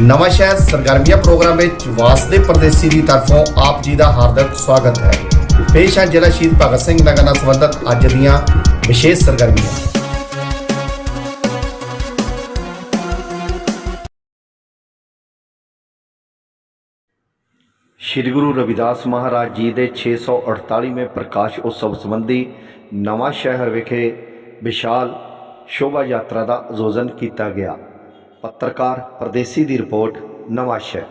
ਨਵਾਂ ਸ਼ਹਿਰ ਸਰਗਰਮੀਆਂ ਪ੍ਰੋਗਰਾਮ ਵਿੱਚ ਵਾਸਦੇ ਪਰਦੇਸੀ ਦੀ ਤਰਫੋਂ ਆਪ ਜੀ ਦਾ ਹਾਰਦਿਕ ਸਵਾਗਤ ਹੈ। ਪੇਸ਼ ਹੈ ਜ਼ਿਲ੍ਹਾ ਸ਼ਹੀਦ ਭਗਤ ਸਿੰਘ ਨਗਰ ਨਾਲ ਸੰਬੰਧਿਤ ਅੱਜ ਦੀਆਂ ਵਿਸ਼ੇਸ਼ ਸਰਗਰਮੀਆਂ। ਸ਼੍ਰੀ ਗੁਰੂ ਰਵਿਦਾਸ ਮਹਾਰਾਜ ਜੀ ਦੇ 648ਵੇਂ ਪ੍ਰਕਾਸ਼ ਉਤਸਵ ਸੰਬੰਧੀ ਨਵਾਂ ਸ਼ਹਿਰ ਵਿਖੇ ਵਿਸ਼ਾਲ ਸ਼ੋਭਾ ਯਾਤਰਾ ਦਾ ਆਯੋਜਨ ਕੀਤਾ ਗਿਆ। ਪੱਤਰਕਾਰ ਪਰਦੇਸੀ ਦੀ ਰਿਪੋਰਟ ਨਵਾਂ ਸ਼ਹਿਰ।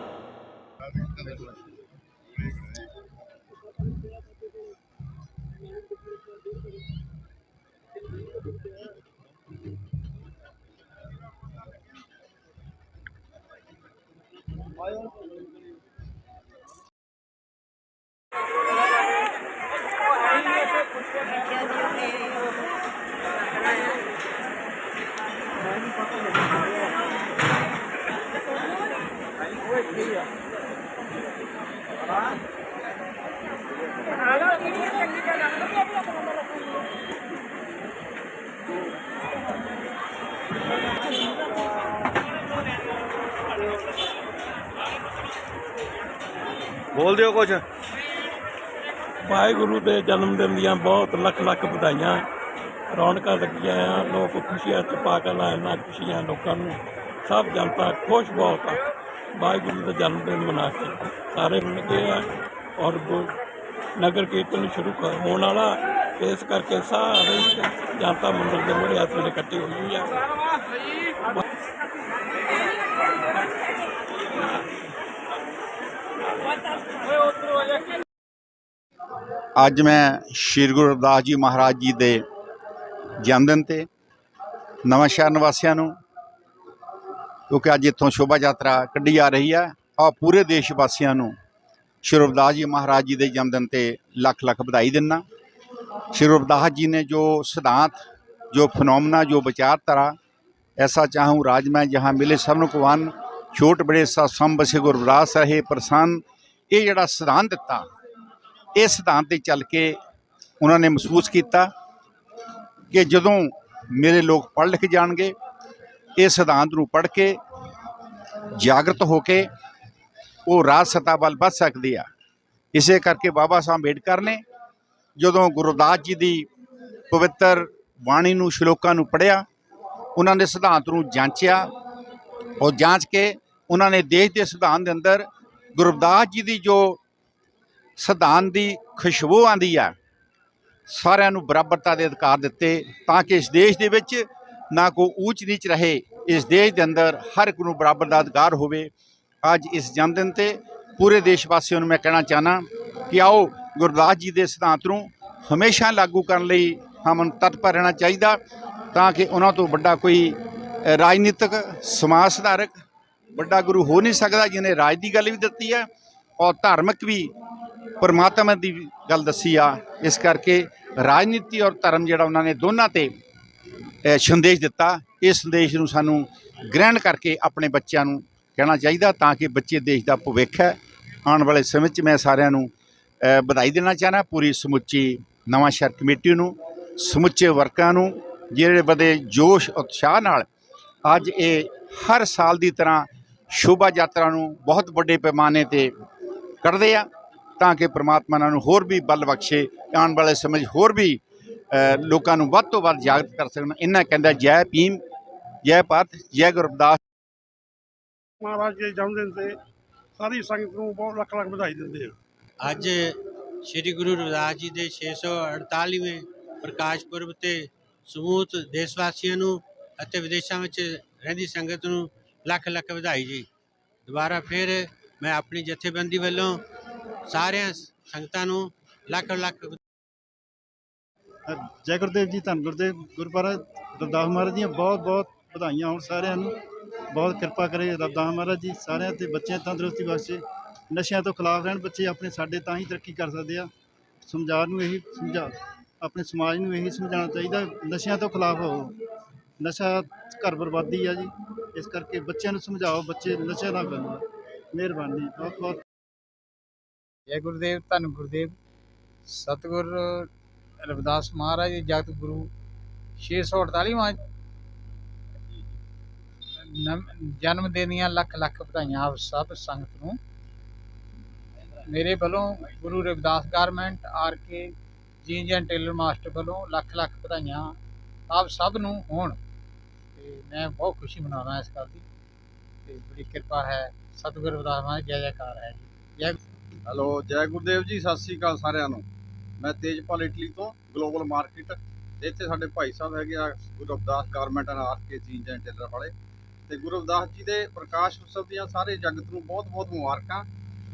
ਬੋਲ ਦਿਓ ਕੁਝ ਵਾਹਿਗੁਰੂ ਦੇ ਜਨਮ ਦਿਨ ਦੀਆਂ ਬਹੁਤ ਲੱਖ ਲੱਖ ਵਧਾਈਆਂ। ਰੌਣਕਾਂ ਲੱਗੀਆਂ ਆ, ਲੋਕ ਖੁਸ਼ੀਆਂ ਚ ਪਾ ਕੇ ਨਾ ਖੁਸ਼ੀਆਂ ਲੋਕਾਂ ਨੂੰ। ਸਭ ਜਨਤਾ ਖੁਸ਼ ਬਹੁਤ ਆ। ਵਾਹਿਗੁਰੂ ਦਾ ਜਨਮ ਦਿਨ ਮਨਾ ਕੇ ਸਾਰੇ ਮਿਲ ਲੱਗੇ ਆ ਔਰ ਨਗਰ ਕੀਰਤਨ ਸ਼ੁਰੂ ਕਰ- ਹੋਣ ਵਾਲਾ। ਇਸ ਕਰਕੇ ਸਾਰੇ ਜਨਤਾ ਮੰਦਰ ਦੇ ਮੂਹਰੇ ਹੱਥ ਇਕੱਠੀ ਹੋਈ ਆ। ਅੱਜ ਮੈਂ ਸ਼੍ਰੀ ਗੁਰੂ ਰਵਿਦਾਸ ਜੀ ਮਹਾਰਾਜ ਜੀ ਦੇ ਜਨਮ ਦਿਨ ਤੇ ਨਵਾਂ ਸ਼ਹਿਰ ਨਿਵਾਸੀਆਂ ਨੂੰ, ਕਿਉਂਕਿ ਅੱਜ ਇੱਥੋਂ ਸ਼ੋਭਾ ਯਾਤਰਾ ਕੱਢੀ ਜਾ ਰਹੀ ਹੈ ਆ ਪੂਰੇ ਦੇਸ਼ ਵਾਸੀਆਂ ਨੂੰ ਸ਼੍ਰੀ ਰਵਿਦਾਸ ਜੀ ਮਹਾਰਾਜ ਜੀ ਦੇ ਜਨਮ ਦਿਨ ਤੇ ਲੱਖ ਲੱਖ ਵਧਾਈ ਦਿੰਨਾ ਸ਼੍ਰੀ ਰਵਿਦਾਸ ਜੀ ਨੇ ਜੋ ਸਿਧਾਂਤ, ਜੋ ਫਨੋਮਨਾ, ਜੋ ਵਿਚਾਰਧਾਰਾ, ਐਸਾ ਚਾਹੂੰ ਰਾਜ ਮੈਂ ਜਹਾਂ ਮਿਲੇ ਸਭ ਨੂੰ ਕੁਵਾਨ, ਛੋਟ ਬੜੇ ਸਾ ਸੰਬਸੇ ਗੁਰਦਾਸ ਰਹੇ ਪ੍ਰਸੰਨ, ਇਹ ਜਿਹੜਾ ਸਿਧਾਂਤ ਦਿੱਤਾ ਇਸ ਸਿਧਾਂਤ ਤੇ ਚੱਲ ਕੇ ਉਹਨਾਂ ਨੇ ਮਹਿਸੂਸ ਕੀਤਾ ਕਿ ਜਦੋਂ ਮੇਰੇ ਲੋਕ ਪੜ੍ਹ ਲਿਖ ਜਾਣਗੇ, ਇਹ ਸਿਧਾਂਤ ਨੂੰ ਪੜ੍ਹ ਕੇ, ਜਾਗਰਤ ਹੋ ਕੇ ਉਹ ਰਾਜ ਸਤਾ ਵੱਲ ਵੱਧ ਸਕਦੇ ਆ। ਇਸੇ ਕਰਕੇ ਬਾਬਾ ਸਾਹਿਬ ਅੰਬੇਡਕਰ ਨੇ ਜਦੋਂ ਗੁਰਦਾਸ ਜੀ ਦੀ ਪਵਿੱਤਰ ਬਾਣੀ ਨੂੰ ਸ਼ਲੋਕਾਂ ਨੂੰ ਪੜ੍ਹਿਆ, ਉਹਨਾਂ ਨੇ ਸਿਧਾਂਤ ਨੂੰ ਜਾਂਚਿਆ ਔਰ ਜਾਂਚ ਕੇ ਉਹਨਾਂ ਨੇ ਦੇਸ਼ ਦੇ ਸਿਧਾਂਤ ਦੇ ਅੰਦਰ ਗੁਰਦਾਸ ਜੀ ਦੀ ਜੋ ਸਿਧਾਂਤ ਦੀ ਖੁਸ਼ਬੂ ਆਂਦੀ ਆ। ਸਾਰਿਆਂ ਨੂੰ ਬਰਾਬਰਤਾ ਦੇ ਅਧਿਕਾਰ ਦਿੱਤੇ ਤਾਂ ਕਿ ਇਸ ਦੇਸ਼ ਦੇ ਵਿੱਚ ਨਾ ਕੋਈ ਊਚ ਨੀਚ ਰਹੇ। ਇਸ ਦੇਸ਼ ਦੇ ਅੰਦਰ ਹਰ ਇੱਕ ਨੂੰ ਬਰਾਬਰ ਦਾ ਅਧਿਕਾਰ ਹੋਵੇ। ਅੱਜ ਇਸ ਜਨਮ ਦਿਨ ਤੇ ਪੂਰੇ ਦੇਸ਼ ਵਾਸੀਆਂ ਨੂੰ ਮੈਂ ਕਹਿਣਾ ਚਾਹਨਾ ਕਿ ਆਓ ਗੁਰਦਾਸ ਜੀ ਦੇ ਸਿਧਾਂਤ ਨੂੰ ਹਮੇਸ਼ਾ ਲਾਗੂ ਕਰਨ ਲਈ ਹਮਨ ਤਤਪਰ ਰਹਿਣਾ ਚਾਹੀਦਾ ਤਾਂ ਕਿ ਉਹਨਾਂ ਤੋਂ ਵੱਡਾ ਕੋਈ ਰਾਜਨੀਤਿਕ ਸਮਾਜ ਸੁਧਾਰਕ ਵੱਡਾ ਗੁਰੂ ਹੋ ਨਹੀਂ ਸਕਦਾ, ਜਿਹਨੇ ਰਾਜ ਦੀ ਗੱਲ ਵੀ ਦਿੱਤੀ ਹੈ ਔਰ ਧਾਰਮਿਕ ਵੀ ਪਰਮਾਤਮਾ ਦੀ ਗੱਲ ਦੱਸੀ ਆ, ਇਸ ਕਰਕੇ ਰਾਜਨੀਤੀ ਔਰ ਧਰਮ ਜਿਹੜਾ ਉਹਨਾਂ ਨੇ ਦੋਨਾਂ ਤੇ ਸੰਦੇਸ਼ ਦਿੱਤਾ ਇਸ ਸੰਦੇਸ਼ ਨੂੰ ਸਾਨੂੰ ਗ੍ਰਹਿਣ ਕਰਕੇ ਆਪਣੇ ਬੱਚਿਆਂ ਨੂੰ ਕਹਿਣਾ ਚਾਹੀਦਾ ਤਾਂ ਕਿ ਬੱਚੇ ਦੇਸ਼ ਦਾ ਭਵਿੱਖ ਹੈ। ਆਉਣ ਵਾਲੇ ਸਮੇਂ 'ਚ ਮੈਂ ਸਾਰਿਆਂ ਨੂੰ ਵਧਾਈ ਦੇਣਾ ਚਾਹਨਾ ਪੂਰੀ ਸਮੁੱਚੀ ਨਵਾਂ ਸ਼ਹਿਰ ਕਮੇਟੀ ਨੂੰ, ਸਮੁੱਚੇ ਵਰਕਰਾਂ ਨੂੰ, ਜਿਹੜੇ ਬਦੇ ਜੋਸ਼, ਉਤਸ਼ਾਹ ਨਾਲ ਅੱਜ ਇਹ ਹਰ ਸਾਲ ਦੀ ਤਰ੍ਹਾਂ ਸ਼ੋਭਾ ਯਾਤਰਾ ਨੂੰ ਬਹੁਤ ਵੱਡੇ ਪੈਮਾਨੇ ਤੇ ਕੱਢਦੇ ਆ। ਤਾਂ ਕਿ ਪ੍ਰਮਾਤਮਾ ਇਹਨਾਂ ਨੂੰ ਹੋਰ ਵੀ ਬਲ ਬਖਸ਼ੇ ਆਉਣ ਵਾਲੇ ਸਮੇਂ 'ਚ ਹੋਰ ਵੀ ਲੋਕਾਂ ਨੂੰ ਵੱਧ ਤੋਂ ਵੱਧ ਜਾਗਰਤ ਕਰ ਸਕਣ। ਇਹਨਾਂ ਕਹਿੰਦਾ ਜੈ ਭੀਮ ਜੈ ਭਾਰਤ ਜੈ ਗੁਰਦਾਸ ਮਹਾਰਾਜ ਜੀ ਜਨਮ ਦਿਨ ਤੇ ਸਾਰੀ ਸੰਗਤ ਨੂੰ ਬਹੁਤ ਲੱਖ ਲੱਖ ਵਧਾਈ ਦਿੰਦੇ ਆ। ਅੱਜ ਸ੍ਰੀ ਗੁਰੂ ਰਵਿਦਾਸ ਜੀ ਦੇ 648ਵੇਂ ਪ੍ਰਕਾਸ਼ ਪੁਰਬ ਤੇ ਸਮੂਹ ਦੇਸ਼ ਵਾਸੀਆਂ ਨੂੰ ਅਤੇ ਵਿਦੇਸ਼ਾਂ ਵਿੱਚ ਰਹਿੰਦੀ ਸੰਗਤ ਨੂੰ ਲੱਖ ਲੱਖ ਵਧਾਈ ਜੀ। ਦੁਬਾਰਾ ਫਿਰ ਮੈਂ ਆਪਣੀ ਜਥੇਬੰਦੀ ਵੱਲੋਂ ਸਾਰਿਆਂ ਸੰਗਤਾਂ ਨੂੰ ਲੱਖ ਲੱਖ ਜੈ ਗੁਰਦੇਵ ਜੀ, ਧੰਨ ਗੁਰਦੇਵ, ਗੁਰਪੁਰਬ ਰਵਿਦਾਸ ਮਹਾਰਾਜ ਦੀਆਂ ਬਹੁਤ ਬਹੁਤ ਵਧਾਈਆਂ ਹੋਣ ਸਾਰਿਆਂ ਨੂੰ। ਬਹੁਤ ਕਿਰਪਾ ਕਰੇ ਰਵਿਦਾਸ ਮਹਾਰਾਜ ਜੀ ਸਾਰਿਆਂ ਤੇ, ਬੱਚਿਆਂ ਤੰਦਰੁਸਤੀ ਬਖਸ਼ੇ। ਨਸ਼ਿਆਂ ਤੋਂ ਖਿਲਾਫ ਰਹਿਣ ਬੱਚੇ ਆਪਣੇ ਸਾਡੇ ਤਾਂ ਹੀ ਤਰੱਕੀ ਕਰ ਸਕਦੇ ਆ। ਸਮਝਾਉਣ ਨੂੰ ਇਹੀ ਸਮਝਾ, ਆਪਣੇ ਸਮਾਜ ਨੂੰ ਇਹੀ ਸਮਝਾਉਣਾ ਚਾਹੀਦਾ, ਨਸ਼ਿਆਂ ਤੋਂ ਖਿਲਾਫ ਹੋ ਨਸ਼ਾ ਘਰ ਬਰਬਾਦੀ ਆ ਜੀ। ਇਸ ਕਰਕੇ ਬੱਚਿਆਂ ਨੂੰ ਸਮਝਾਓ, ਬੱਚੇ ਨਸ਼ੇ ਨਾ ਕਰਨ ਮਿਹਰਬਾਨੀ, ਬਹੁਤ ਬਹੁਤ ਜੈ ਗੁਰਦੇਵ, ਧੰਨ ਗੁਰਦੇਵ। ਸਤਿਗੁਰ ਰਵਿਦਾਸ ਮਹਾਰਾਜ ਜਗਤ ਗੁਰੂ 648ਵਾਂ ਨਮ- ਜਨਮ ਦਿਨ ਦੀਆਂ ਲੱਖ ਲੱਖ ਵਧਾਈਆਂ ਆਪ ਸਭ ਸੰਗਤ ਨੂੰ। ਮੇਰੇ ਵੱਲੋਂ Guru Ravidas garment, R K jeans and tailor master ਵੱਲੋਂ ਲੱਖ ਲੱਖ ਵਧਾਈਆਂ ਆਪ ਸਭ ਨੂੰ ਹੋਣ। ਤੇ ਮੈਂ ਬਹੁਤ ਖੁਸ਼ੀ ਮਨਾਉਣਾ ਇਸ ਗੱਲ ਦੀ। ਤੇ ਬੜੀ ਕਿਰਪਾ ਹੈ। ਸਤਿਗੁਰੂ ਰਵਿਦਾਸ ਮਹਾਰਾਜ ਜੈ ਜੈਕਾਰ ਹੈ ਜੀ। ਜੈ ਹੈਲੋ, ਜੈ ਗੁਰਦੇਵ ਜੀ, ਸਤਿ ਸ੍ਰੀ ਅਕਾਲ ਸਾਰਿਆਂ ਨੂੰ। ਮੈਂ ਤੇਜਪਾਲ ਇਟਲੀ ਤੋਂ ਗਲੋਬਲ ਮਾਰਕੀਟ ਇੱਥੇ ਸਾਡੇ ਭਾਈ ਸਾਹਿਬ ਹੈਗੇ ਆ, Guru Ravidas garment and R K jeans and tailor ਵਾਲੇ। ਤੇ ਗੁਰੂ ਰਵਿਦਾਸ ਜੀ ਦੇ ਪ੍ਰਕਾਸ਼ ਉਤਸਵ ਦੀਆਂ ਸਾਰੇ ਜਗਤ ਨੂੰ ਬਹੁਤ ਬਹੁਤ ਮੁਬਾਰਕਾਂ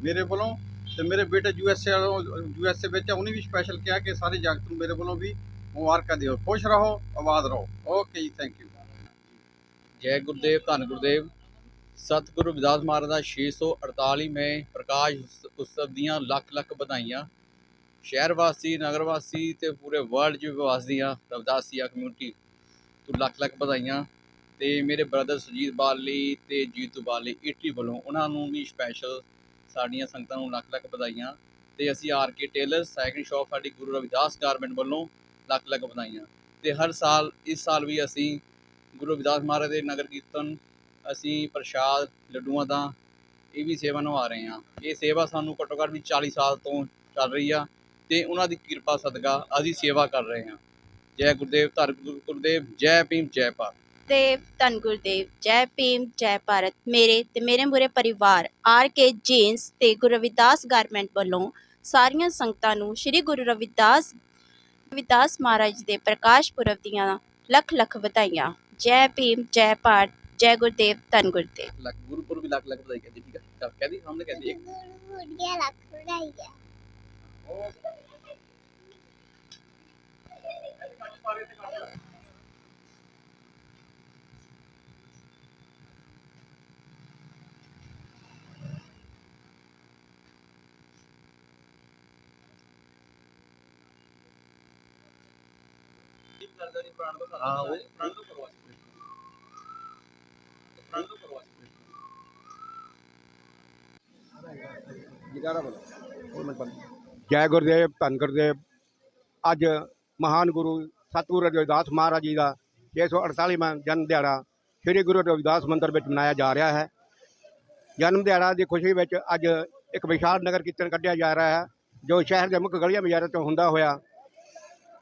ਮੇਰੇ ਵੱਲੋਂ। ਤੇ ਮੇਰੇ ਬੇਟੇ U S A U S A ਵਿੱਚ ਉਹਨੇ ਵੀ ਸਪੈਸ਼ਲ ਕਿਹਾ ਕਿ ਸਾਰੇ ਜਗਤ ਨੂੰ ਮੇਰੇ ਵੱਲੋਂ ਵੀ ਮੁਬਾਰਕਾਂ ਦਿਓ। ਖੁਸ਼ ਰਹੋ, ਆਬਾਦ ਰਹੋ। ਓਕੇ ਜੀ ਥੈਂਕ ਯੂ ਜੈ ਗੁਰਦੇਵ, ਧੰਨ ਗੁਰਦੇਵ। ਸਤਿਗੁਰੂ ਰਵਿਦਾਸ ਮਹਾਰਾਜ ਦਾ 648ਵੇਂ ਪ੍ਰਕਾਸ਼ ਉਤਸ- ਉਤਸਵ ਦੀਆਂ ਲੱਖ ਲੱਖ ਵਧਾਈਆਂ। ਸ਼ਹਿਰ ਵਾਸੀ, ਨਗਰ ਵਾਸੀ ਤੇ ਪੂਰੇ ਵਰਲਡ 'ਚ ਵਸਦੀਆਂ ਰਵਿਦਾਸੀਆ ਕਮਿਊਨਿਟੀ ਤੋਂ ਲੱਖ ਲੱਖ ਵਧਾਈਆਂ। ਤੇ ਮੇਰੇ ਬ੍ਰਦਰ ਸੁਜੀਤ ਬਾਲੀ ਤੇ ਜੀਤੂ ਬਾਲੀ ਇਟਲੀ ਵੱਲੋਂ ਉਹਨਾਂ ਨੂੰ ਵੀ ਸਪੈਸ਼ਲ ਸਾਡੀਆਂ ਸੰਗਤਾਂ ਨੂੰ ਲੱਖ ਲੱਖ ਵਧਾਈਆਂ। ਤੇ ਅਸੀਂ R K tailor second shop ਸਾਡੀ ਗੁਰੂ ਰਵਿਦਾਸ ਗਾਰਮੈਂਟ ਵੱਲੋਂ ਲੱਖ ਲੱਖ ਵਧਾਈਆਂ। ਤੇ ਹਰ ਸਾਲ ਇਸ ਸਾਲ ਵੀ ਅਸੀਂ ਗੁਰੂ ਰਵਿਦਾਸ ਮਹਾਰਾਜ ਦੇ ਨਗਰ ਕੀਰਤਨ ਅਸੀਂ ਪ੍ਰਸ਼ਾਦ, ਲੱਡੂਆਂ ਦਾ ਇਹ ਵੀ ਸੇਵਾ ਨਿਭਾ ਰਹੇ ਹਾਂ। ਇਹ ਸੇਵਾ ਸਾਨੂੰ ਘੱਟੋ ਘੱਟ ਵੀ 40 ਸਾਲ ਤੋਂ ਚੱਲ ਰਹੀ ਆ ਤੇ ਉਹਨਾਂ ਦੀ ਕਿਰਪਾ, ਸਦਕਾ ਅਸੀਂ ਸੇਵਾ ਕਰ ਰਹੇ ਹਾਂ। ਜੈ ਗੁਰਦੇਵ ਧੰਨ ਗੁਰਦੇਵ, ਜੈ ਭੀਮ, ਜੈ ਭਾਰਤ। ਦੇਵ ਧੰਨ ਗੁਰਦੇਵ, ਜੈ ਭੀਮ, ਜੈ ਭਾਰਤ। ਮੇਰੇ ਤੇ ਮੇਰੇ ਮੂਰੇ ਪਰਿਵਾਰ, ਆਰ ਕੇ ਜੇਨਸ ਤੇ ਗੁਰੂ ਰਵਿਦਾਸ ਗਾਰਮੈਂਟ ਵੱਲੋਂ ਸਾਰੀਆਂ ਸੰਗਤਾਂ ਨੂੰ ਸ੍ਰੀ ਗੁਰੂ ਰਵਿਦਾਸ ਰਵਿਦਾਸ ਮਹਾਰਾਜ ਦੇ ਪ੍ਰਕਾਸ਼ ਪੁਰਬ ਦੀਆਂ ਲੱਖ ਲੱਖ ਵਧਾਈਆਂ। ਜੈ ਭੀਮ, ਜੈ ਭਾਰਤ। ਜੈ ਗੁਰਦੇਵ ਧੰਨ ਗੁਰਦੇਵ ਲੱਖ ਗੁਰਪੁਰਬ ਵੀ ਲੱਖ ਲੱਖ ਵਧਾਈ ਕਹਿੰਦੀ ਠੀਕ ਹੈ ਕਹਿੰਦੀ ਸਾਹਮਣੇ ਕਹਿੰਦੀ ਇੱਕ। ਹਾਂ ਉਹ ਪ੍ਰਣ ਤੋਂ ਕਰਵਾ ਪ੍ਰਣ ਤੋਂ ਕਰਵਾ ਜੈ ਗੁਰਦੇਵ, ਧੰਨ ਗੁਰਦੇਵ। ਅੱਜ ਮਹਾਨ ਗੁਰੂ ਸਤਿਗੁਰੂ ਰਵਿਦਾਸ ਮਹਾਰਾਜ ਜੀ ਦਾ 648ਵਾਂ ਜਨਮ ਦਿਹਾੜਾ ਸ੍ਰੀ ਗੁਰੂ ਰਵਿਦਾਸ ਮੰਦਿਰ ਵਿੱਚ ਮਨਾਇਆ ਜਾ ਰਿਹਾ ਹੈ। ਜਨਮ ਦਿਹਾੜਾ ਦੀ ਖੁਸ਼ੀ ਵਿੱਚ ਅੱਜ ਇੱਕ ਵਿਸ਼ਾਲ ਨਗਰ ਕੀਰਤਨ ਕੱਢਿਆ ਜਾ ਰਿਹਾ ਹੈ, ਜੋ ਸ਼ਹਿਰ ਦੇ ਮੁੱਖ ਗਲੀਆਂ ਬਾਜ਼ਾਰਾਂ ਤੋਂ ਹੁੰਦਾ ਹੋਇਆ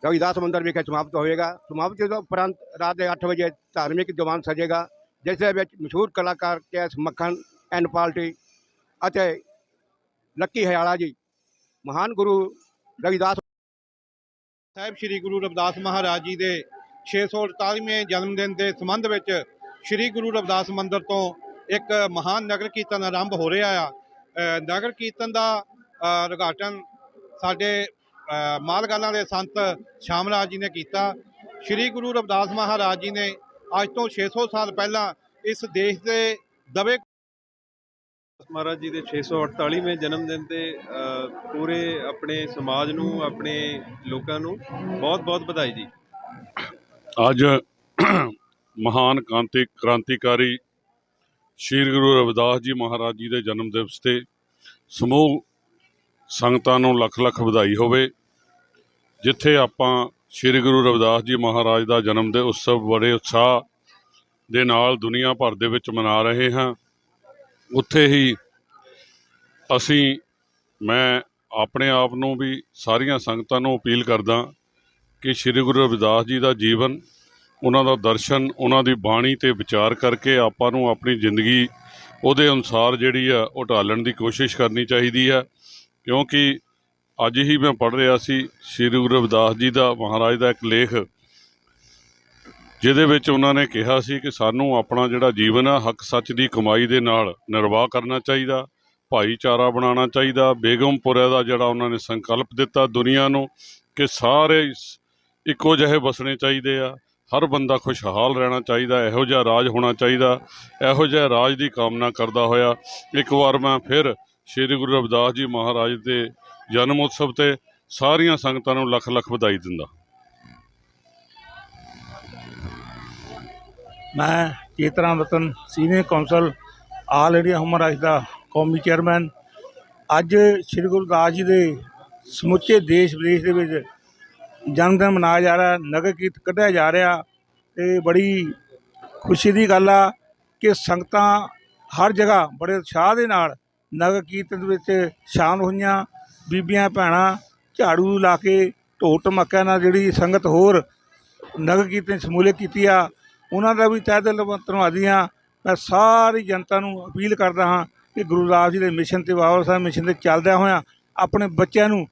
ਰਵਿਦਾਸ ਮੰਦਿਰ ਵਿਖੇ ਸਮਾਪਤ ਹੋਵੇਗਾ। ਸਮਾਪਤੀ ਤੋਂ ਉਪਰੰਤ ਰਾਤ ਦੇ 8 ਵਜੇ ਧਾਰਮਿਕ ਦੀਵਾਨ ਸਜੇਗਾ ਜਿਸ ਦੇ ਵਿੱਚ ਮਸ਼ਹੂਰ ਕਲਾਕਾਰ ਕੇ ਮੱਖਣ ਐਂਡ ਪਾਲਟੀ ਅਤੇ ਲੱਕੀ ਹਯਾਲਾ ਜੀ, ਮਹਾਨ ਗੁਰੂ ਰਵਿਦਾਸ ਸਾਹਿਬ ਸ੍ਰੀ ਗੁਰੂ ਰਵਿਦਾਸ ਮਹਾਰਾਜ ਜੀ ਦੇ 648ਵੇਂ ਜਨਮ ਦਿਨ ਦੇ ਸੰਬੰਧ ਵਿੱਚ ਸ੍ਰੀ ਗੁਰੂ ਰਵਿਦਾਸ ਮੰਦਿਰ ਤੋਂ ਇੱਕ ਮਹਾਨ ਨਗਰ ਕੀਰਤਨ ਆਰੰਭ ਹੋ ਰਿਹਾ ਆ। ਨਗਰ ਕੀਰਤਨ ਦਾ ਉਦਘਾਟਨ ਸਾਡੇ ਮਾਲਗਾਲਾਂ ਦੇ ਸੰਤ ਸ਼ਾਮਰਾਜ ਜੀ ਨੇ ਕੀਤਾ। ਸ੍ਰੀ ਗੁਰੂ ਰਵਿਦਾਸ ਮਹਾਰਾਜ ਜੀ ਨੇ ਅੱਜ ਤੋਂ 600 ਸਾਲ ਪਹਿਲਾਂ ਇਸ ਦੇਸ਼ ਦੇ ਦਵੇ ਮਹਾਰਾਜ ਜੀ ਦੇ 648ਵੇਂ ਜਨਮ ਦਿਨ ਤੇ ਪੂਰੇ ਆਪਣੇ ਸਮਾਜ ਨੂੰ, ਆਪਣੇ ਲੋਕਾਂ ਨੂੰ ਬਹੁਤ-ਬਹੁਤ ਵਧਾਈ ਜੀ। ਅੱਜ ਮਹਾਨ ਕਾਂਤੀ, ਕ੍ਰਾਂਤੀਕਾਰੀ ਸ਼੍ਰੀ ਗੁਰੂ ਰਵਿਦਾਸ ਜੀ ਮਹਾਰਾਜ ਜੀ ਦੇ ਜਨਮ ਦਿਵਸ ਤੇ ਸਮੂਹ ਸੰਗਤਾਂ ਨੂੰ ਲੱਖ ਲੱਖ ਵਧਾਈ ਹੋਵੇ, ਜਿੱਥੇ ਆਪਾਂ ਸ਼੍ਰੀ ਗੁਰੂ ਰਵਿਦਾਸ ਜੀ ਮਹਾਰਾਜ ਦਾ ਜਨਮ ਦੇ ਉਤਸਵ ਬੜੇ ਉਤਸ਼ਾਹ ਦੇ ਨਾਲ ਦੁਨੀਆ ਭਰ ਦੇ ਵਿੱਚ ਮਨਾ ਰਹੇ ਹਾਂ। ਉੱਥੇ ਹੀ ਅਸੀਂ, ਮੈਂ ਆਪਣੇ ਆਪ ਨੂੰ ਵੀ ਸਾਰੀਆਂ ਸੰਗਤਾਂ ਨੂੰ ਅਪੀਲ ਕਰਦਾ ਕਿ ਸ੍ਰੀ ਗੁਰੂ ਰਵਿਦਾਸ ਜੀ ਦਾ ਜੀਵਨ, ਉਹਨਾਂ ਦਾ ਦਰਸ਼ਨ, ਉਹਨਾਂ ਦੀ ਬਾਣੀ ਤੇ ਵਿਚਾਰ ਕਰਕੇ ਆਪਾਂ ਨੂੰ ਆਪਣੀ ਜ਼ਿੰਦਗੀ ਉਹਦੇ ਅਨੁਸਾਰ ਜਿਹੜੀ ਆ, ਉਹ ਢਾਲਣ ਦੀ ਕੋਸ਼ਿਸ਼ ਕਰਨੀ ਚਾਹੀਦੀ ਹੈ। ਕਿਉਂਕਿ ਅੱਜ ਹੀ ਮੈਂ ਪੜ੍ਹ ਰਿਹਾ ਸੀ ਸ੍ਰੀ ਗੁਰੂ ਰਵਿਦਾਸ ਜੀ ਦਾ, ਮਹਾਰਾਜ ਦਾ ਇੱਕ ਲੇਖ, ਜਿਹਦੇ ਵਿੱਚ ਉਹਨਾਂ ਨੇ ਕਿਹਾ ਸੀ ਕਿ ਸਾਨੂੰ ਆਪਣਾ ਜਿਹੜਾ ਜੀਵਨ ਆ, ਹੱਕ ਸੱਚ ਦੀ ਕਮਾਈ ਦੇ ਨਾਲ ਨਿਰਵਾਹ ਕਰਨਾ ਚਾਹੀਦਾ। ਭਾਈਚਾਰਾ ਬਣਾਉਣਾ ਚਾਹੀਦਾ। ਬੇਗਮਪੁਰੇ ਦਾ ਜਿਹੜਾ ਉਹਨਾਂ ਨੇ ਸੰਕਲਪ ਦਿੱਤਾ ਦੁਨੀਆ ਨੂੰ ਕਿ ਸਾਰੇ ਇੱਕੋ ਜਿਹੇ ਵਸਣੇ ਚਾਹੀਦੇ ਆ। ਹਰ ਬੰਦਾ ਖੁਸ਼ਹਾਲ ਰਹਿਣਾ ਚਾਹੀਦਾ, ਇਹੋ ਜਿਹਾ ਰਾਜ ਹੋਣਾ ਚਾਹੀਦਾ, ਇਹੋ ਜਿਹਾ ਰਾਜ ਦੀ ਕਾਮਨਾ ਕਰਦਾ ਹੋਇਆ। ਇੱਕ ਵਾਰ ਮੈਂ ਫਿਰ ਸ੍ਰੀ ਗੁਰੂ ਰਵਿਦਾਸ ਜੀ ਮਹਾਰਾਜ ਦੇ ਜਨਮ ਉਤਸਵ ਤੇ ਸਾਰੀਆਂ ਸੰਗਤਾਂ ਨੂੰ ਲੱਖ ਲੱਖ ਵਧਾਈ ਦਿੰਦਾ। ਮੈਂ Chetna Vatan senior council all India human rights ਦਾ ਕੌਮੀ ਚੇਅਰਮੈਨ। ਅੱਜ ਸ੍ਰੀ ਗੁਰੂ ਦਾਸ ਜੀ ਦੇ ਸਮੁੱਚੇ ਦੇਸ਼ ਵਿਦੇਸ਼ ਦੇ ਵਿੱਚ ਜਨਮ ਦਿਨ ਮਨਾਇਆ ਜਾ ਰਿਹਾ, ਨਗਰ ਕੀਰਤ ਕੱਢਿਆ ਜਾ ਰਿਹਾ ਤੇ ਬੜੀ ਖੁਸ਼ੀ ਦੀ ਗੱਲ ਆ ਕਿ ਸੰਗਤਾਂ ਹਰ ਜਗ੍ਹਾ ਬੜੇ ਉਤਸ਼ਾਹ ਦੇ ਨਾਲ ਨਗਰ ਕੀਰਤਨ ਵਿੱਚ ਸ਼ਾਮਲ ਹੋਈਆਂ। ਬੀਬੀਆਂ, ਭੈਣਾਂ ਝਾੜੂ ਲਾ ਕੇ ਢੋਲ ਢਮੱਕਿਆਂ ਨਾਲ ਜਿਹੜੀ ਸੰਗਤ ਹੋਰ ਨਗਰ ਕੀਰਤਨ ਸਮੂਲੇ ਕੀਤੀ ਆ, ਉਹਨਾਂ ਦਾ ਵੀ ਤਹਿ ਦਿਲ ਤੋਂ ਧੰਨਵਾਦੀ ਹਾਂ ਮੈਂ ਸਾਰੀ ਜਨਤਾ ਨੂੰ ਅਪੀਲ ਕਰਦਾ ਹਾਂ ਕਿ ਗੁਰੂ ਰਾਮਦਾਸ ਜੀ ਦੇ ਮਿਸ਼ਨ ਤੇ ਬਾਬਾ ਸਾਹਿਬ ਮਿਸ਼ਨ ਤੇ ਚੱਲਦਿਆਂ ਹੋਇਆਂ ਆਪਣੇ ਬੱਚਿਆਂ ਨੂੰ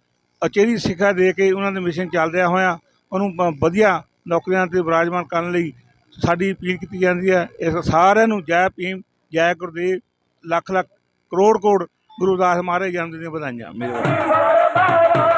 ਅਚੇਰੀ ਸਿੱਖਿਆ ਦੇ ਕੇ ਉਹਨਾਂ ਦੇ ਮਿਸ਼ਨ ਚੱਲਦਿਆਂ ਹੋਇਆਂ ਉਹਨੂੰ ਬ- ਵਧੀਆ ਨੌਕਰੀਆਂ ਤੇ ਵਿਰਾਜਮਾਨ ਕਰਨ ਲਈ ਸਾਡੀ ਅਪੀਲ ਕੀਤੀ ਜਾਂਦੀ ਹੈ। ਇਸ ਸਾਰਿਆਂ ਨੂੰ ਜੈ ਭੀਮ, ਜੈ ਗੁਰਦੇਵ, ਲੱਖ ਲੱਖ ਕਰੋੜ ਕਰੋੜ ਗੁਰੂ ਦਾਸ ਮਹਾਰਾਜ ਜਨਮ ਦਿਨ ਦੀਆਂ ਵਧਾਈਆਂ। ਮੇਰੇ ਵੱਲੋਂ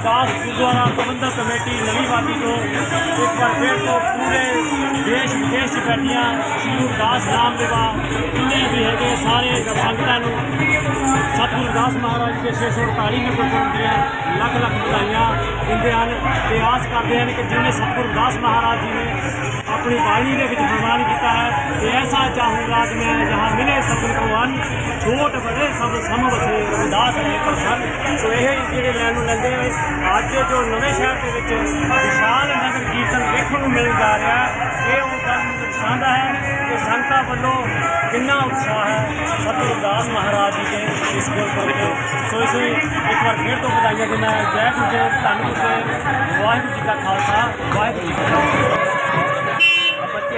ਸ੍ਰੀ ਗੁਰਦੁਆਰਾ ਪ੍ਰਬੰਧਕ ਕਮੇਟੀ ਨਵੀਂ ਵਾਦੀ ਤੋਂ ਇੱਕ ਵਾਰ ਫਿਰ ਤੋਂ ਪੂਰੇ ਦੇਸ਼ ਵਿਦੇਸ਼ 'ਚ ਬੈਠੀਆਂ ਸ੍ਰੀ ਗੁਰੂ ਰਵਿਦਾਸ ਨਾਮ ਦੇਵਾ ਜਿੰਨੇ ਵੀ ਹੈਗੇ ਸਾਰੇ ਸੰਗਤਾਂ ਨੂੰ ਸਤਿਗੁਰੂ ਰਵਿਦਾਸ ਮਹਾਰਾਜ ਦੇ 648ਵੇਂ ਗੁਰਪੁਰਬ ਦੀਆਂ ਲੱਖ ਲੱਖ ਵਧਾਈਆਂ ਦਿੰਦੇ ਹਨ। ਤੇ ਆਸ ਕਰਦੇ ਹਨ ਕਿ ਜਿਵੇਂ ਸਤਿਗੁਰੂ ਰਵਿਦਾਸ ਮਹਾਰਾਜ ਜੀ ਨੇ ਆਪਣੀ ਬਾਣੀ ਦੇ ਵਿੱਚ ਫਰਮਾਨ ਕੀਤਾ ਹੈ ਕਿ ਐਸਾ ਚਾਹੂੰਗਾ ਕਿ ਮੈਂ ਜਹਾਂ ਮਿਲੇ ਸਭ ਭਗਵਾਨ ਛੋਟ ਬੜੇ ਸਭ ਸਮਵ ਸੇ ਰਵਿਦਾਸ ਨੇ ਪ੍ਰਸੰਨ ਸੋ ਇਹ ਜਿਹੜੇ ਲੈਣ ਨੂੰ ਲੈਂਦੇ ਹੋਏ, ਅੱਜ ਜੋ ਨਵੇਂ ਸ਼ਹਿਰ ਦੇ ਵਿੱਚ ਵਿਸ਼ਾਲ ਨਗਰ ਕੀਰਤਨ ਦੇਖਣ ਨੂੰ ਮਿਲ ਜਾ ਰਿਹਾ ਇਹ ਉਹ ਗੱਲ ਨੂੰ ਦਰਸਾਉਂਦਾ ਹੈ ਕਿ ਸੰਤਾਂ ਵੱਲੋਂ ਕਿੰਨਾ ਉਤਸ਼ਾਹ ਹੈ ਸਤਿਗੁਰਦਾਸ ਮਹਾਰਾਜ ਜੀ ਦੇ ਇਸ ਗੁਰਪੁਰਬ ਤੇ। ਸੋ ਇਸ ਲਈ ਇੱਕ ਵਾਰ ਫੇਰ ਤੋਂ ਵਧਾਈਆਂ ਦਿੰਦਾ ਜੈ ਗੁਰਦੇਵ, ਧੰਨ ਗੁਰਦੇਵ, ਵਾਹਿਗੁਰੂ ਜੀ ਦਾ ਖਾਲਸਾ, ਵਾਹਿਗੁਰੂ ਜੀ ਕੀ ਫਤਿਹ।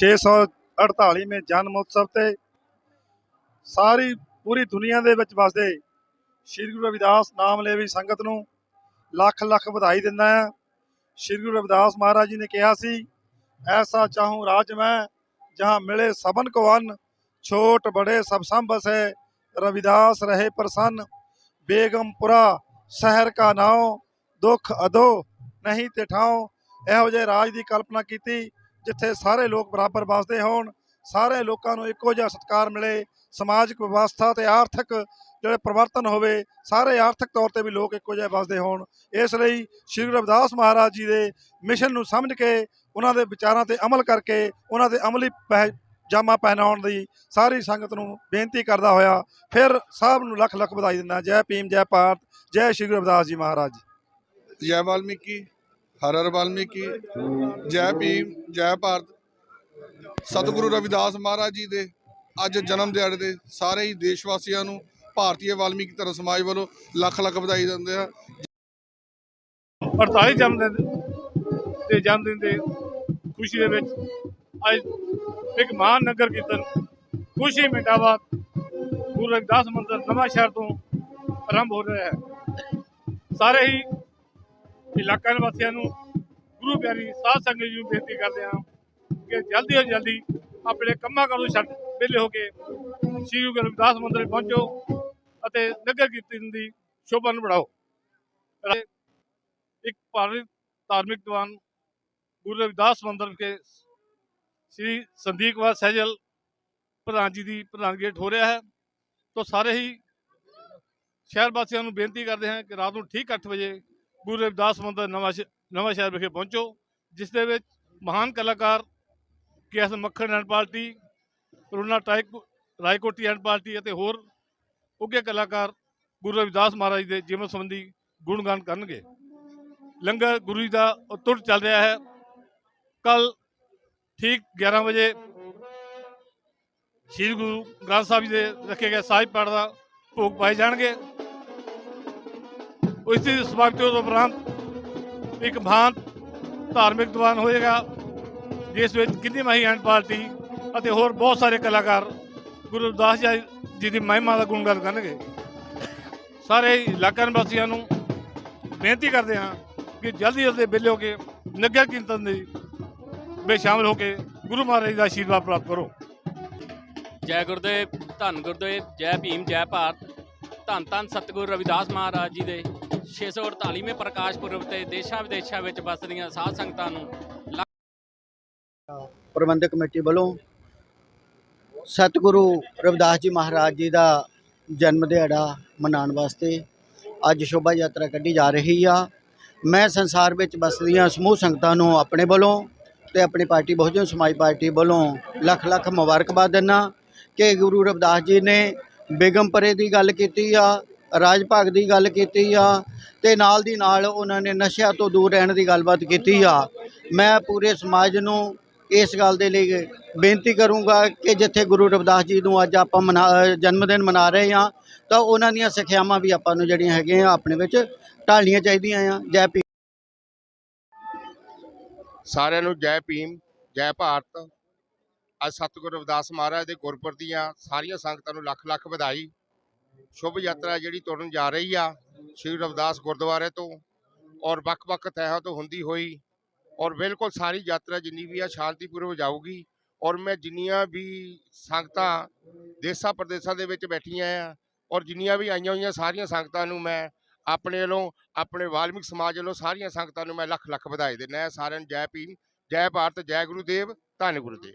648ਵੇਂ ਜਨਮ ਉਤਸਵ ਤੇ ਸਾਰੀ ਪੂਰੀ ਦੁਨੀਆ ਦੇ ਵਿੱਚ ਵਸਦੇ ਸ਼੍ਰੀ ਗੁਰੂ ਰਵਿਦਾਸ ਨਾਮ ਲੈਵੀ ਸੰਗਤ ਨੂੰ ਲੱਖ ਲੱਖ ਵਧਾਈ ਦਿੰਦਾ ਹਾਂ। ਸ਼੍ਰੀ ਗੁਰੂ ਰਵਿਦਾਸ ਮਹਾਰਾਜ ਜੀ ਨੇ ਕਿਹਾ ਸੀ, ਐਸਾ ਚਾਹੂੰ ਰਾਜ ਮੈਂ ਜਹਾਂ ਮਿਲੇ ਸਭਨ ਕੋ ਅੰਨ, ਛੋਟ ਬੜੇ ਸਭ ਸੰਭਸੈ, ਰਵਿਦਾਸ ਰਹੇ ਪ੍ਰਸੰਨ ਬੇਗਮਪੁਰਾ ਸ਼ਹਿਰ ਕਾ ਨਾਉ, ਦੁੱਖ ਅਦੋ ਨਹੀਂ ਤੇ ਠਾਉ ਇਹੋ ਜਿਹੇ ਰਾਜ ਦੀ ਕਲਪਨਾ ਕੀਤੀ ਜਿੱਥੇ ਸਾਰੇ ਲੋਕ ਬਰਾਬਰ ਵਸਦੇ ਹੋਣ, ਸਾਰੇ ਲੋਕਾਂ ਨੂੰ ਇੱਕੋ ਜਿਹਾ ਸਤਿਕਾਰ ਮਿਲੇ, ਸਮਾਜਿਕ ਵਿਵਸਥਾ ਤੇ ਆਰਥਿਕ ਜਿਹੜੇ ਪਰਿਵਰਤਨ ਹੋਵੇ, ਸਾਰੇ ਆਰਥਿਕ ਤੌਰ ਤੇ ਵੀ ਲੋਕ ਇੱਕੋ ਜਿਹੇ ਵਸਦੇ ਹੋਣ। ਇਸ ਲਈ ਸ਼੍ਰੀ ਰਵਿਦਾਸ ਮਹਾਰਾਜ ਜੀ ਦੇ ਮਿਸ਼ਨ ਨੂੰ ਸਮਝ ਕੇ, ਉਹਨਾਂ ਦੇ ਵਿਚਾਰਾਂ ਤੇ ਅਮਲ ਕਰਕੇ, ਉਹਨਾਂ ਦੇ ਅਮਲੀ ਜਾਮਾ ਪਹਿਨਾਉਣ ਦੀ ਸਾਰੀ ਸੰਗਤ ਨੂੰ ਬੇਨਤੀ ਕਰਦਾ ਹੋਇਆ, ਫਿਰ ਸਭ ਨੂੰ ਲੱਖ ਲੱਖ ਵਧਾਈ ਦਿੰਦਾ। ਜੈ ਭੀਮ, ਜੈ ਭਾਰਤ, ਜੈ ਸ਼੍ਰੀ ਰਵਿਦਾਸ ਜੀ ਮਹਾਰਾਜ ਜੈ ਵਾਲਮੀਕੀ। ਹਰ ਹਰ ਵਾਲਮੀਕੀ, ਜੈ ਭੀਮ, ਜੈ ਭਾਰਤ। ਸਤਿਗੁਰੂ ਰਵਿਦਾਸ ਮਹਾਰਾਜ ਜੀ ਦੇ ਅੱਜ ਜਨਮ ਦਿਹਾੜੇ ਦੇ ਸਾਰੇ ਹੀ ਦੇਸ਼ ਵਾਸੀਆਂ ਨੂੰ ਭਾਰਤੀ ਵਾਲਮੀਕੀ ਧਰਮ ਸਮਾਜ ਵੱਲੋਂ ਲੱਖ ਲੱਖ ਵਧਾਈ ਦਿੰਦੇ ਆ। 48 ਜਨਮ ਦਿਨ ਤੇ ਜਨਮ ਦਿਨ ਦੇ ਖੁਸ਼ੀ ਦੇ ਵਿੱਚ ਅੱਜ ਇੱਕ ਮਹਾਨ ਨਗਰ ਕੀਰਤਨ ਖੁਸ਼ੀ ਹੀ ਮਿੰਟਾਂ ਬਾਅਦ ਮੰਦਰ ਨਵਾਂ ਸ਼ਹਿਰ ਤੋਂ ਆਰੰਭ ਹੋ ਰਿਹਾ ਹੈ। ਸਾਰੇ ਹੀ ਇਲਾਕਾ ਨਿਵਾਸੀਆਂ ਨੂੰ ਗੁਰੂ ਪਿਆਰੀ ਸਾਧ ਸੰਗਤ ਜੀ ਨੂੰ ਬੇਨਤੀ ਕਰਦੇ ਹਾਂ ਕਿ ਜਲਦੀ ਤੋਂ ਜਲਦੀ ਆਪਣੇ ਕੰਮਾਂ ਕਾਰਾਂ ਛੱਡ ਵਿਹਲੇ ਹੋ ਕੇ ਸ੍ਰੀ ਗੁਰੂ ਰਵਿਦਾਸ ਮੰਦਰ ਪਹੁੰਚੋ ਅਤੇ ਨਗਰ ਕੀਰਤਨ ਦੀ ਸ਼ੋਭਾ ਨੂੰ ਵਧਾਓ ਇੱਕ ਭਾਰਤ ਧਾਰਮਿਕ ਦੀਵਾਨ ਗੁਰੂ ਰਵਿਦਾਸ ਮੰਦਰ ਵਿਖੇ ਸ੍ਰੀ ਸੰਦੀਪ ਕੁਮਾਰ ਸਹਿਜਲ ਪ੍ਰਧਾਨ ਜੀ ਦੀ ਪ੍ਰਧਾਨਗੀ ਹੇਠ ਹੋ ਰਿਹਾ ਹੈ। ਤੋਂ ਸਾਰੇ ਹੀ ਸ਼ਹਿਰ ਵਾਸੀਆਂ ਨੂੰ ਬੇਨਤੀ ਕਰਦੇ ਹਾਂ ਕਿ ਰਾਤ ਨੂੰ ਠੀਕ 8 ਵਜੇ ਗੁਰੂ ਰਵਿਦਾਸ ਮੰਦਰ ਨਵਾਂ ਸ਼ਹਿ- ਨਵਾਂ ਸ਼ਹਿਰ ਵਿਖੇ ਪਹੁੰਚੋ, ਜਿਸ ਦੇ ਵਿੱਚ ਮਹਾਨ ਕਲਾਕਾਰ ਕੇ ਮੱਖਣ ਐਂਡ ਪਾਰਟੀ ਰੁਨਾ ਟਾਈਕ ਰਾਏਕੋਟੀ ਐਂਡ ਪਾਰਟੀ ਅਤੇ ਹੋਰ ਉੱਘੇ ਕਲਾਕਾਰ ਗੁਰੂ ਰਵਿਦਾਸ ਮਹਾਰਾਜ ਦੇ ਜੀਵਨ ਸੰਬੰਧੀ ਗੁਣਗਾਨ ਕਰਨਗੇ। ਲੰਗਰ ਗੁਰੂ ਜੀ ਦਾ ਉਤੁਰ ਚੱਲ ਰਿਹਾ ਹੈ। ਕੱਲ ਠੀਕ 11 ਵਜੇ ਸ੍ਰੀ ਗੁਰੂ ਗ੍ਰੰਥ ਸਾਹਿਬ ਜੀ ਦੇ ਰੱਖੇ ਗਏ ਸਾਹਿਬ ਪਾਠ ਦਾ ਭੋਗ ਪਾਏ ਜਾਣਗੇ। ਉਸ ਦੀ ਸਮਾਪਤੀ ਤੋਂ ਉਪਰੰਤ ਇੱਕ ਮਹਾਨ ਧਾਰਮਿਕ ਦੀਵਾਨ ਹੋਏਗਾ, ਜਿਸ ਵਿੱਚ ਕਿੰਨੀ ਮਹੀ ਐਂਡ ਪਾਰਟੀ ਅਤੇ ਹੋਰ ਬਹੁਤ ਸਾਰੇ ਕਲਾਕਾਰ ਗੁਰੂ ਰਵਿਦਾਸ ਜੀ ਦੀ ਮਹਿਮਾ ਦਾ ਗੁਣਗਾਨ ਕਰਨਗੇ। ਸਾਰੇ ਇਲਾਕਾ ਨਿਵਾਸੀਆਂ ਨੂੰ ਬੇਨਤੀ ਕਰਦੇ ਹਾਂ ਕਿ ਜਲਦੀ ਜਲਦੀ ਵਿਹਲੇ ਹੋ ਕੇ ਨਗਰ ਕੀਰਤਨ ਦੇ ਵਿੱਚ ਸ਼ਾਮਲ ਹੋ ਕੇ ਗੁਰੂ ਮਹਾਰਾਜ ਦਾ ਆਸ਼ੀਰਵਾਦ ਪ੍ਰਾਪਤ ਕਰੋ। ਜੈ ਗੁਰਦੇਵ, ਧੰਨ ਗੁਰਦੇਵ, ਜੈ ਭੀਮ, ਜੈ ਭਾਰਤ। ਧੰਨ ਧੰਨ ਸਤਿਗੁਰੂ ਰਵਿਦਾਸ ਮਹਾਰਾਜ ਜੀ ਦੇ 648ਵੇਂ ਪ੍ਰਕਾਸ਼ ਪੁਰਬ ਤੇ ਦੇਸ਼ਾਂ ਵਿਦੇਸ਼ਾਂ ਵਿੱਚ ਵਸਦੀਆਂ ਰਹੀਆਂ ਸਾਧ ਸੰਗਤਾਂ ਨੂੰ ਪ੍ਰਬੰਧਕ ਕਮੇਟੀ ਵੱਲੋਂ ਸਤਿਗੁਰੂ ਰਵਿਦਾਸ ਜੀ ਮਹਾਰਾਜ ਜੀ ਦਾ ਜਨਮ ਦਿਹਾੜਾ ਮਨਾਉਣ ਵਾਸਤੇ ਅੱਜ ਸ਼ੋਭਾ ਯਾਤਰਾ ਕੱਢੀ ਜਾ ਰਹੀ ਆ। ਮੈਂ ਸੰਸਾਰ ਵਿੱਚ ਵਸਦੀਆਂ ਸਮੂਹ ਸੰਗਤਾਂ ਨੂੰ ਆਪਣੇ ਵੱਲੋਂ ਤੇ ਆਪਣੀ ਪਾਰਟੀ, ਬਹੁਜਨ ਸਮਾਜ ਪਾਰਟੀ ਵੱਲੋਂ ਲੱਖ ਲੱਖ ਮੁਬਾਰਕਬਾਦ ਦਿੰਦਾ ਕਿ ਗੁਰੂ ਰਵਿਦਾਸ ਜੀ ਨੇ ਬੇਗਮਪਰੇ ਦੀ ਗੱਲ ਕੀਤੀ ਆ ਰਾਜ ਭਾਗ ਦੀ ਗੱਲ ਕੀਤੀ ਆ ਤੇ ਨਾਲ ਦੀ ਨਾਲ ਉਹਨਾਂ ਨੇ ਨਸ਼ਿਆਂ ਤੋਂ ਦੂਰ ਰਹਿਣ ਦੀ ਗੱਲਬਾਤ ਕੀਤੀ ਆ। ਮੈਂ ਪੂਰੇ ਸਮਾਜ ਨੂੰ ਇਸ ਗੱਲ ਦੇ ਲਈ ਬੇਨਤੀ ਕਰੂੰਗਾ ਕਿ ਜਿੱਥੇ ਗੁਰੂ ਰਵਿਦਾਸ ਜੀ ਨੂੰ ਅੱਜ ਆਪਾਂ ਮਨਾ ਜਨਮ ਦਿਨ ਮਨਾ ਰਹੇ ਹਾਂ ਤਾਂ ਉਹਨਾਂ ਦੀਆਂ ਸਿੱਖਿਆਵਾਂ ਵੀ ਆਪਾਂ ਨੂੰ ਜਿਹੜੀਆਂ ਹੈਗੀਆਂ ਆਪਣੇ ਵਿੱਚ ਢਾਲਣੀਆਂ ਚਾਹੀਦੀਆਂ ਆ। ਜੈ ਭੀਮ ਸਾਰਿਆਂ ਨੂੰ ਜੈ ਭੀਮ, ਜੈ ਭਾਰਤ। ਅੱਜ ਸਤਿਗੁਰੂ ਰਵਿਦਾਸ ਮਹਾਰਾਜ ਦੇ ਗੁਰਪੁਰਬ ਦੀਆਂ ਸਾਰੀਆਂ ਸੰਗਤਾਂ ਨੂੰ ਲੱਖ ਲੱਖ ਵਧਾਈ। ਸ਼ੁਭ ਯਾਤਰਾ ਜਿਹੜੀ ਤੁਰਨ ਜਾ ਰਹੀ ਆ, ਸ਼੍ਰੀ ਰਵਿਦਾਸ ਗੁਰਦੁਆਰੇ ਤੋਂ ਔਰ ਵੱਖ-ਵੱਖ ਥਾਵਾਂ ਤੋਂ ਹੁੰਦੀ ਹੋਈ ਔਰ ਬਿਲਕੁਲ ਸਾਰੀ ਯਾਤਰਾ ਜਿੰਨੀ ਵੀ ਆ ਸ਼ਾਂਤੀਪੂਰਵਕ ਜਾਊਗੀ ਔਰ ਮੈਂ ਜਿੰਨੀਆਂ ਵੀ ਸੰਗਤਾਂ ਦੇਸਾਂ ਪ੍ਰਦੇਸਾਂ ਦੇ ਵਿੱਚ ਬੈਠੀਆਂ ਆ ਔਰ ਜਿੰਨੀਆਂ ਵੀ ਆਈਆਂ ਹੋਈਆਂ ਸਾਰੀਆਂ ਸੰਗਤਾਂ ਨੂੰ ਮੈਂ ਆਪਣੇ ਵੱਲੋਂ, ਆਪਣੇ ਵਾਲਮੀਕ ਸਮਾਜ ਵੱਲੋਂ ਸਾਰੀਆਂ ਸੰਗਤਾਂ ਨੂੰ ਮੈਂ ਲੱਖ ਲੱਖ ਵਧਾਈ ਦਿੰਦਾ ਸਾਰਿਆਂ ਨੂੰ ਜੈ ਭੀਮ, ਜੈ ਭਾਰਤ, ਜੈ ਗੁਰੂ ਦੇਵ ਧੰਨ ਗੁਰੂ ਦੇਵ